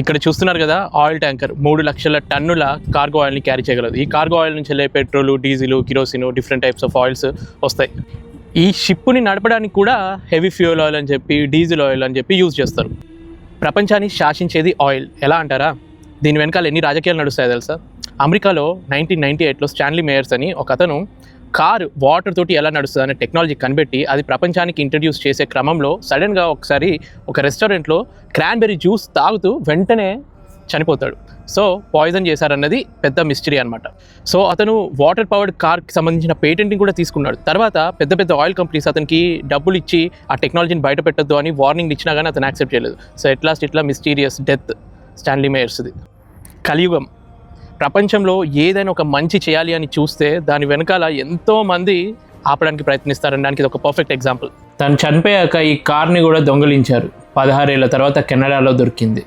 ఇక్కడ చూస్తున్నారు కదా ఆయిల్ ట్యాంకర్ మూడు లక్షల టన్నుల కార్గో ఆయిల్ని క్యారీ చేయగలదు. ఈ కార్గో ఆయిల్ నుంచి వెళ్ళే petrol diesel kerosene different types of oils వస్తాయి. ఈ షిప్ని నడపడానికి కూడా హెవీ ఫ్యూయల్ ఆయిల్ అని చెప్పి డీజిల్ ఆయిల్ అని చెప్పి యూజ్ చేస్తారు. ప్రపంచాన్ని శాసించేది ఆయిల్ ఎలా అంటారా? దీని వెనకాల ఎన్ని రాజకీయాలు నడుస్తాయో తెలుసా? అమెరికాలో నైన్టీన్ నైన్టీ ఎయిట్లో స్టాన్లీ మేయర్స్ అని ఒక అతను కారు వాటర్ తోటి ఎలా నడుస్తుంది అనే టెక్నాలజీ కనిపెట్టి అది ప్రపంచానికి ఇంట్రడ్యూస్ చేసే క్రమంలో సడన్గా ఒకసారి ఒక రెస్టారెంట్లో క్రాన్బెర్రీ జ్యూస్ తాగుతూ వెంటనే చనిపోతాడు. సో పాయిజన్ చేశారన్నది పెద్ద మిస్టరీ అనమాట సో అతను వాటర్ పవర్డ్ కార్కి సంబంధించిన పేటెంట్ని కూడా తీసుకున్నాడు. తర్వాత పెద్ద పెద్ద ఆయిల్ కంపెనీస్ అతనికి డబ్బులు ఇచ్చి ఆ టెక్నాలజీని బయట పెట్టద్దు అని వార్నింగ్ ఇచ్చినా కానీ అతను యాక్సెప్ట్ చేయలేదు. సో ఎట్లాస్ట్ ఇట్లా మిస్టీరియస్ డెత్ స్టాన్లీ మేయర్స్ది కలియుగం. ప్రపంచంలో ఏదైనా ఒక మంచి చేయాలి అని చూస్తే దాని వెనకాల ఎంతో మంది ఆపడానికి ప్రయత్నిస్తారనడానికి ఇది ఒక పర్ఫెక్ట్ ఎగ్జాంపుల్ తను చనిపోయాక ఈ కార్ని కూడా దొంగిలించారు. పదహారేళ్ళ తర్వాత కెనడాలో దొరికింది.